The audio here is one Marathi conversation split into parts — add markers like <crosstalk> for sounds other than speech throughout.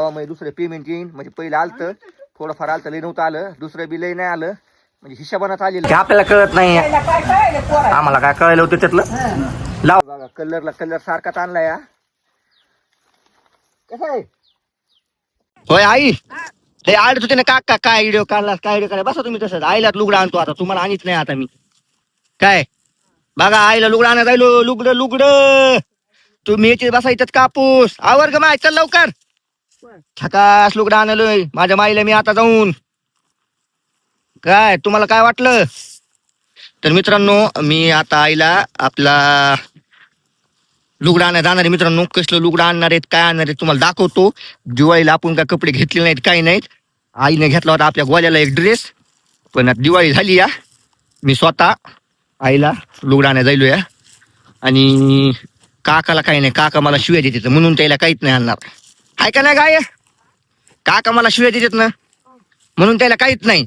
तेव्हा म्हणजे दुसरं पेमेंट येईन. म्हणजे पहिलं आलतं थोडंफार आलतं लई नव्हतं आलं. दुसरं बी लई नाही आलं. म्हणजे हिशोबानात आलेलं. ते आपल्याला कळत नाही. आम्हाला काय कळलं होतं त्यातलं? लाव. बघा कलरला कलर सारखाच आणला या कसं आहे? होय आई? हे आडत होते ना काका काय व्हिडिओ काढला काय व्हिडिओ काढला? बसा तुम्ही तसंच. आईला लुगडं आणतो आता. तुम्हाला आणीच नाही आता मी. काय? बघा आईला लुगडं आणत राहिलो लुगडं लुगडं. तुम्ही याची बसा इथंच कापूस. आवर ग माय चल लवकर. छकास लुगडं आणलोय. माझ्या माईला मी आता जाऊन. काय तुम्हाला काय वाटलं? तर मित्रांनो मी आता आईला आपला लुगडं आणायला जाणार आहे. मित्रांनो कसलं लुगडं आणणार आहेत काय आणणार आहेत तुम्हाला दाखवतो. दिवाळीला आपण काय कपडे घेतले नाहीत काही नाहीत. आईने घेतला होता आपल्या गोल्याला एक ड्रेस पण आता दिवाळी झाली या. मी स्वतः आईला लुगडं आणायला जायलो या. आणि काकाला काही नाही काका मला शिव्या देते म्हणून त्याला काहीच नाही आणणार. आहे का नाही गाय. काका मला शिव्या देतात ना. म्हणून त्याला काहीच नाही.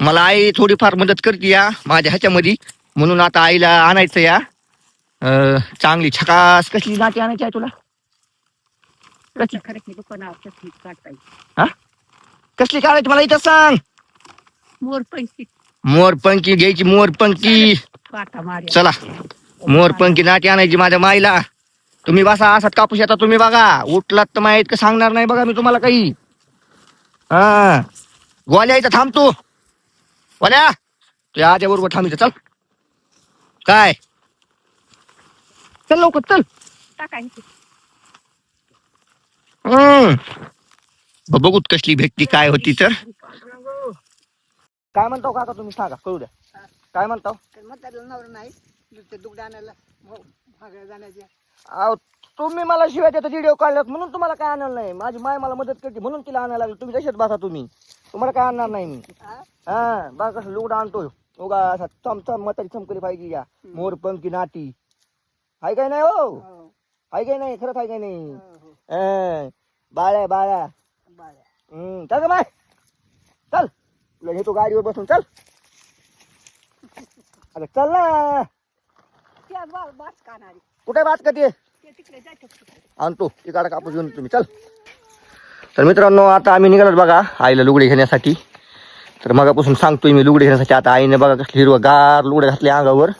मला आई थोडीफार मदत करते या माझ्या ह्याच्यामध्ये. म्हणून आता आईला आणायचं या. अं, चांगली छकास कसली नाती आणायची आहे तुला? कसली हा? कसली काढायची मला इथं सांग. मोर पैकी मोरपंकी घ्यायची मोरपंकी चला. मोरपंकी नाटी आणायची माझ्या माईला. तुम्ही बसा असाच कापूस येता तुम्ही बघा. उठलात तर माहीत का सांगणार नाही बघा मी तुम्हाला काही. हा. गोल्या इथं थांबतो गोल्या तू आजच्या बरोबर थांब इथं चल. काय? चल लवकर चल. टाकायची हम्म. ब- बघूत कसली भेटती काय होती तर. काय म्हणतो काका तुम्ही? सांगा कळू द्या. काय म्हणतो? म्हाताऱ्याला नवरा नाही. ते आणायला भागायला जाण्याच्या अहो तुम्ही मला शिवाय त्याचा व्हिडिओ काढल्यात म्हणून तुम्हाला काय आणलं नाही. माझी माय मला मदत करते म्हणून तिला आणायला लागली. तुम्ही तसेच बसा तुम्ही? तुम्हाला काय आणणार नाही मी? हा? बघा कसं लुगडा आणतोय. उगा असा चम चम म्हातारी चमकली पाहिजे या. मोर पंकी नाटी हाय काय नाही हो? हाय काय नाही खरंच हाय काय नाही. हा, बाळ्या बाळ्या. हम्म चल ग माय चल. तुला घेतो गाडीवर बसून चल. <laughs> अगं चल ना. बाच कानारी. कुठे बात करते? ते तिकडे जायचं आणतो तिकडे कापूस घेऊन तुम्ही चल. तर मित्रांनो आता आम्ही निघालो बघा आईला लुगडे घेण्यासाठी. तर मगापासून सांगतोय मी लुगडे घेण्यासाठी आता आईने बघा कसली हिरवं गार लुगडे घातले अंगावर.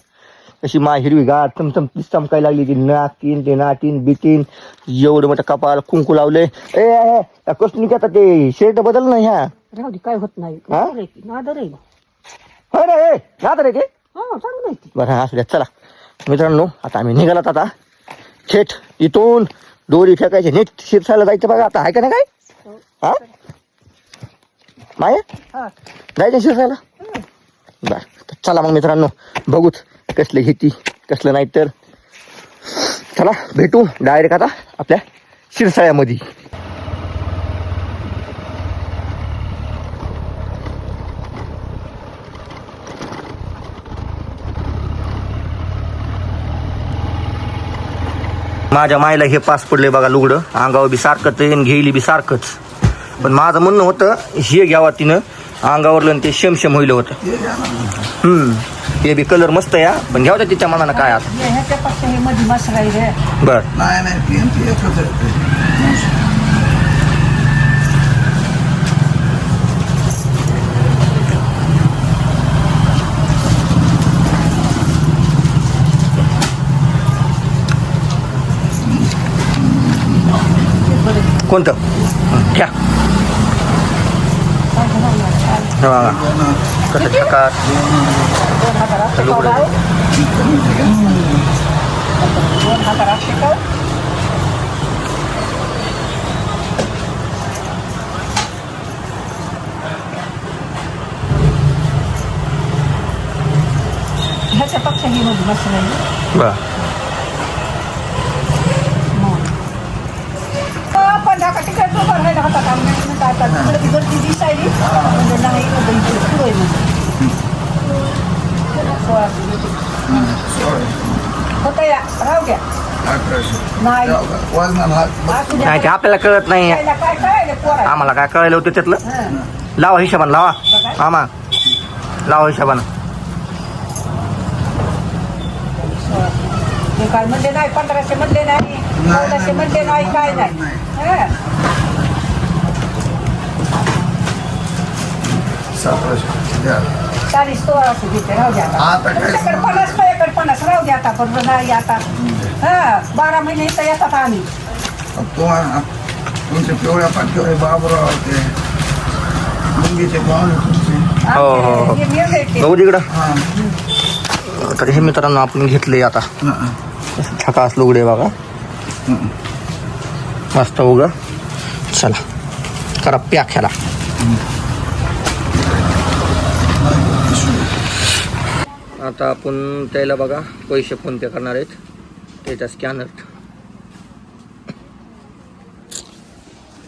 कशी मा हिरवी गार चमचम तीस चमकायला लागली ती नाकीन ते नाटीन बिटीन एवढं मोठं कपाल कुंकू लावले ए कसं आता ते? शर्ट बदल ना ह्या. राहू दे काय होत नाही? नादर आहे ती, नादर आहे. ते? हा ती. बरं हा चला. मित्रांनो आता आम्ही निघालात आता. थेट इथून दोरी फेकायची नीट शिरसायला जायचं बघा आता आहे का नाही काय? हा. माया? हा. जायचं शिरसायला? बर चला मग मित्रांनो बघूच कसलं घेती कसलं नाही तर चला भेटू डायरेक्ट आता आपल्या शिरसाळ्यामध्ये. माझ्या मायला हे पास पडले बघा लुगडं. अंगावर बी सारखंच आणि घेईली बी सारखंच. पण माझं म्हणणं होतं हे घ्यावा तिनं. अंगावरलं आणि ते शेमशेम होईल होतं. हम्म. ते बी कलर मस्त या पण घ्यावं तिच्या मनानं काय आता. हे हे बर. नाही नाही कोणतं हं, घ्या हे बघा. कसं छकार लुगडं दोन हजार असते का ह्याच्यापेक्षा हे मध्ये मसाला आहे बर पण ढाका तिकडे तो भरायला हातात आणण्याचं काय काय तिकडे ती. गर्दी दिसायली म्हणजे नाही म्हणजे इकडे पुढे आहे म्हणजे सोळा होतं या राहू द्या. अठराशे नाही. ते आपल्याला कळत नाही. काय कळायलं? आम्हाला काय कळलं होतं त्यातलं? हं. लावा हिशोबानं लावा. आमा लावा हिशोबानं. काय म्हणले नाही पंधराशे म्हणले नाही चौदाशे म्हणले नाही. काय नाही. सतराशे द्या चाळीस तो असू देते राहू द्या आता आता काय- तुमच्याकडे पन्नास माझ्याकडे पन्नास राहू द्या आता बरोबर नाही आता हा बारा महिने इथं येतात आम्ही तुम्हाला तुमचे पिवळ्या पाठीवर बाबराव ते मुंगीचे पाहुणे तुमचे हो, हो, हो. आमचे हे ते. तिकडं हां तर हे मित्रांनो आपण घेतले आता हां झकास लुगडे बघा मस्त उघड चला करा प्या ह्याला आता आपण त्याला बघा पैसे फोन पे करणार आहेत. त्याचा स्कॅनर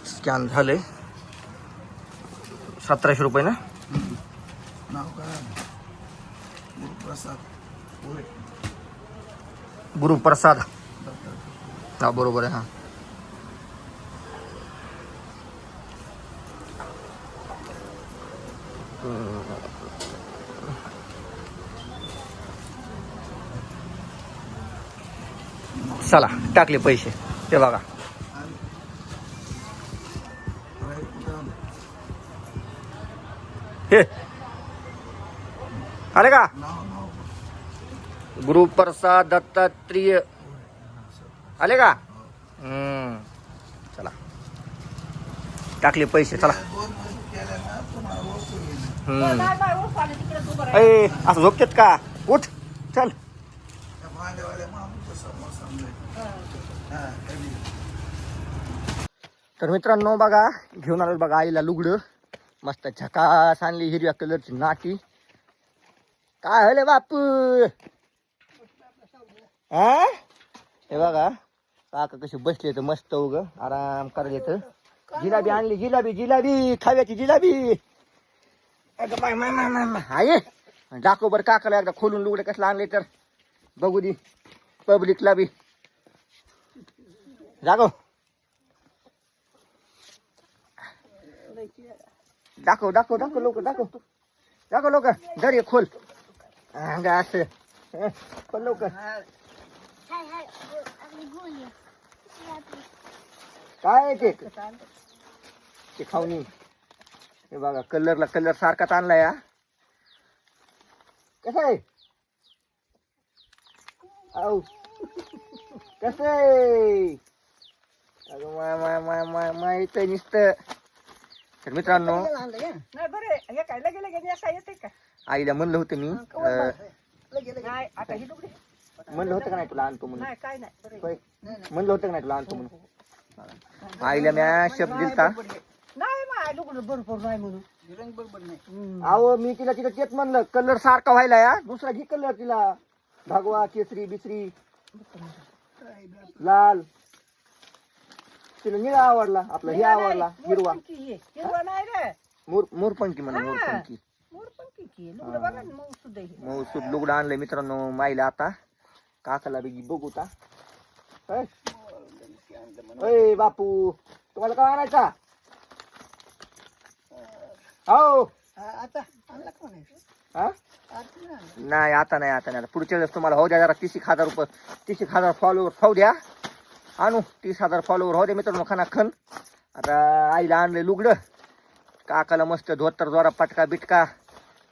स्कॅन झाले. सतराशे रुपये ना? नाव काय गुरुप्रसाद गुरुप्रसाद. हा बरोबर आहे हा. चला टाकले पैसे. ते बघा. हे. आले का? गुरुप्रसाद दत्तात्रेय. आले का? हम्म. चला. टाकले पैसे चला. असं झोपतेत का? उठ चल त्या भांड्यावाल्या माणूसच्या समोर समजायचं हां कधी तर मित्रांनो बघा घेऊन आलो बघा आईला लुगडं. मस्त झकास आणली हिरव्या कलरची नाटी काय हले बापू? हा हे बघा काका कशी बसले तर मस्त उग आराम करायला तर जिलाबी आणली जिलाबी जिलाबी खाव्याची जिलाबी. आहे दाखव बरं काकाला एकदा खोलून लुगडे कसला आणले तर. बघू दे पब्लिकला बी. जागो दाखव दाखव दाखव लोक दाखव. दाखव लोक दर खोल. असं. खोल लोक काय ते? ते खाऊन हे बघा कलरला कलर सारखाच आणलाय हा. कसं आहे? आऊ. कसं आहे? अगं माय माय माय माय माय इथं नुसतं. तर मित्रांनो नाही बरे हे काय लगे लगे नेसा येते का? आईला म्हणलं होतं मी अं, नाही आता ही म्हणलं होतं का नाही तुला आणतो म्हणून? नाही काय नाही बरं आहे. होय. म्हणलं होतं का नाही तुला आणतो म्हणून? आईला म्या शब्द दिलता. नाही लुगडं बरोबर नाही म्हणून? रंग बरोबर नाही. अहो मी तिला तिला तेच म्हणलं कलर सारखा व्हायला या. दुसरा घे कलर तिला. भगवा केसरी बिसरी. लाल. तिला निळा आवडला आपला हे आवडला हिरवा नाही रे मोर मोरपंखी म्हणा. मोरपंखी की. लुगडं बघा ना मऊ सुद्धा हे. मग सुट लुगडं आणलंय मित्रांनो माईला आता काकाला बी बघू? होय बापू तुम्हाला काय आणायचा हो आता आणला का? हा. नाही आता नाही आता नाही आता पुढच्या वेळेस तुम्हाला हो द्या जरा तीस एक हजार रुपये तीस एक हजार फॉलोवर खाऊ द्या आणू तीस हजार फॉलोवर हो मित्रांनो खाना खन. आता आईला आणले लुगडं. काकाला मस्त धोतर जोरा पटका बिटका.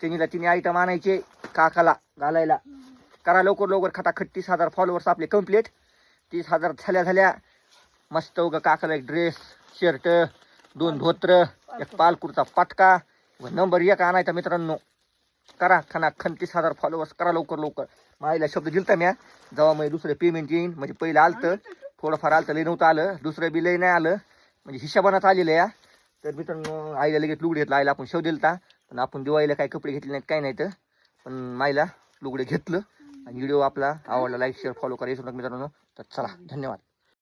तिनीला तिने आयटम आणायचे काकाला घालायला. करा लवकर लवकर खटाखट. तीस हजार फॉलोवर्स आपले कंप्लीट तीस हजार झाल्या झाल्या. मस्त उगा काकाला एक ड्रेस शर्ट दोन धोत्र एक पालकुरचा पटका व नंबर एक आणायचा मित्रांनो. करा खाना खन तीस हजार फॉलोअर्स करा लवकर लवकर. माईला शब्द दिलता म्या. जेव्हा मग दुसरं पेमेंट येईन म्हणजे पहिलं आलतं. थोडंफार आलं तर लई नव्हतं आलं. दुसरं बी लई नाही आलं. म्हणजे हिशोबानात आलेलं या. तर मित्रांनो आईला लगेच लुगडे घेतला. आईला आपण शेव दिलता. पण आपण दिवाळीला काही कपडे घेतले नाहीत काही नाही तर पण माईला लुगडे घेतलं. आणि व्हिडिओ आपला आवडला लाईक शेअर फॉलो करायचं मित्रांनो. तर चला धन्यवाद.